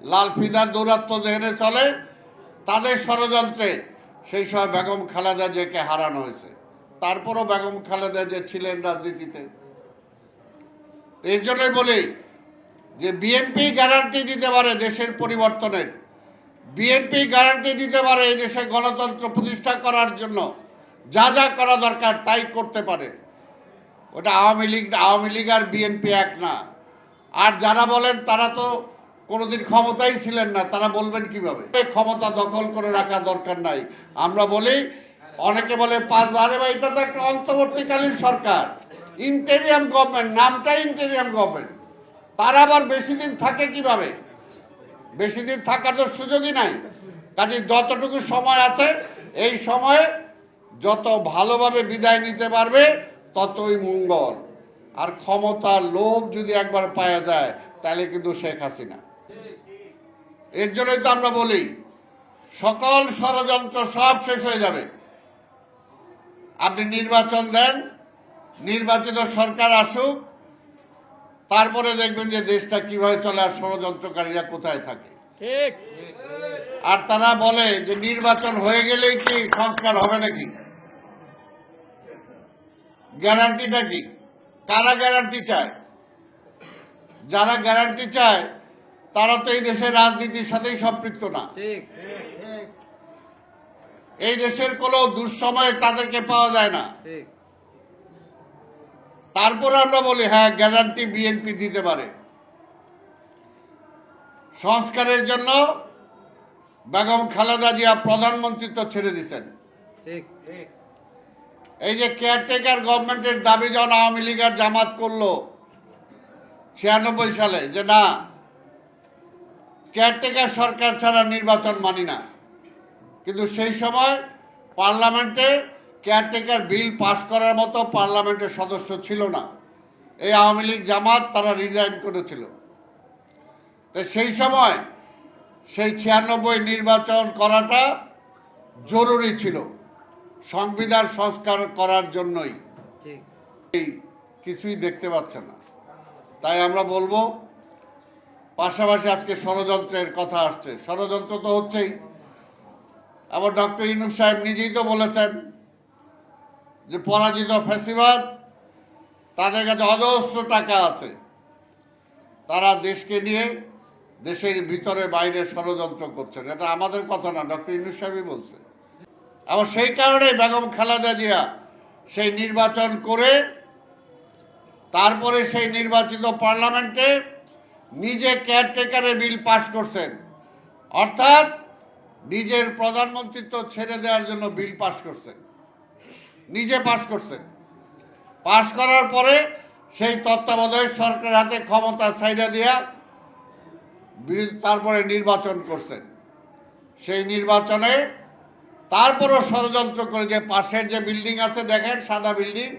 লাল feather দৌরাত্ম যেখানে চলে, তাদের ষড়যন্ত্রে সেই সময় বেগম খালেদা জিয়াকে হারানো হয়েছে। তারপরও বেগম খালেদা যে ছিলেন রাজনীতিতে। এর জন্যই বলি যে বিএনপি গ্যারান্টি দিতে পারে দেশের পরিবর্তনের। বিএনপি গ্যারান্টি দিতে পারে এই দেশে গণতন্ত্র প্রতিষ্ঠা করার জন্য। যা যা করা দরকার তাই করতে পারে। ওটা আওয়ামী লীগ আওয়ামী লীগ আর বিএনপি এক না। আর যারা বলেন তারা তো কোনোদিন ক্ষমতাই ছিলেন না, তারা বলবেন কীভাবে? ক্ষমতা দখল করে রাখা দরকার নাই। আমরা বলি, অনেকে বলে, পাঁচ বারে বা এটা তো একটা অন্তর্বর্তীকালীন সরকার। ইন্টেরিয়াম গভর্নমেন্ট, নামটাই ইন্টেরিয়াম গভর্নমেন্ট। তারা আবার বেশি দিন থাকে কীভাবে? বেশি দিন থাকার তো সুযোগই নাই। কাজে যতটুকু সময় আছে, এই সময়ে যত ভালোভাবে বিদায় নিতে পারবে, ততই মঙ্গল। আর ক্ষমতার লোভ যদি একবার পাওয়া যায়, তাহলে কিন্তু শেখ হাসিনা। এর জন্যই তো আমরা বলি সকল ষড়যন্ত্র সব শেষ হয়ে যাবে। আপনি নির্বাচন দেন নির্বাচিত সরকার আসুক তারপরে দেখবেন যে দেশটা কীভাবে চলে আর ষড়যন্ত্রকারীরা কোথায় থাকে। ঠিক। আর তারা বলে যে নির্বাচন হয়ে গেলেই কি সংস্কার হবে নাকি? গ্যারান্টিটা কি? কারা গ্যারান্টি চায়? যারা গ্যারান্টি চায় তারা তো এই দেশের রাজনীতির সাথেই সম্পৃক্ত না। এই দেশের কোনো দুঃসময়ে তাদেরকে পাওয়া যায় না। তারপর আমরা বলি হ্যাঁ গ্যারান্টি বিএনপি দিতে পারে। সংস্কারের জন্য বেগম খালেদা জিয়া প্রধানমন্ত্রিত্ব ছেড়ে ঠিক এই যে কেয়ারটেকার গভর্নমেন্টের দাবি যখন আওয়ামী লীগ আর জামাত করল ছিয়ানব্বই সালে যে না কেয়ারটেকার সরকার ছাড়া নির্বাচন মানি না। কিন্তু সেই সময় পার্লামেন্টে কেয়ারটেকার বিল পাশ করার মতো পার্লামেন্টের সদস্য ছিল না। এই আওয়ামী লীগ জামাত তারা রিজাইন করেছিল। তো সেই সময় সেই ছিয়ানব্বই নির্বাচন করাটা জরুরি ছিল সংবিধান সংস্কার করার জন্যই। এই কিছুই দেখতে পাচ্ছে না। তাই আমরা বলব পাশাপাশি আজকে ষড়যন্ত্রের কথা আসছে। ষড়যন্ত্র তো হচ্ছেই। আবার ডক্টর ইনুফ সাহেব নিজেই তো বলেছেন যে পরাজিত ফ্যাসিবাদ, তাদের কাছে অজস্র টাকা আছে। তারা দেশকে নিয়ে দেশের ভিতরে বাইরে ষড়যন্ত্র করছেন। এটা আমাদের কথা না, ডক্টর ইনুফ সাহেবই বলছে। আবার সেই কারণে বেগম খালেদা জিয়া সেই নির্বাচন করে, তারপরে সেই নির্বাচিত পার্লামেন্টে নিজে কেয়ারটেকারের বিল পাশ করছেন। অর্থাৎ নিজের প্রধানমন্ত্রিত্ব ছেড়ে দেওয়ার জন্য বিল পাশ করছেন। নিজে পাশ করছেন। পাশ করার পরে সেই তত্ত্বাবধায়ক সরকার হাতে ক্ষমতা ছাইড়া দিয়া তারপরে নির্বাচন করছেন। সেই নির্বাচনে তারপরও ষড়যন্ত্র করে যে পাশের যে বিল্ডিং আছে, দেখেন সাদা বিল্ডিং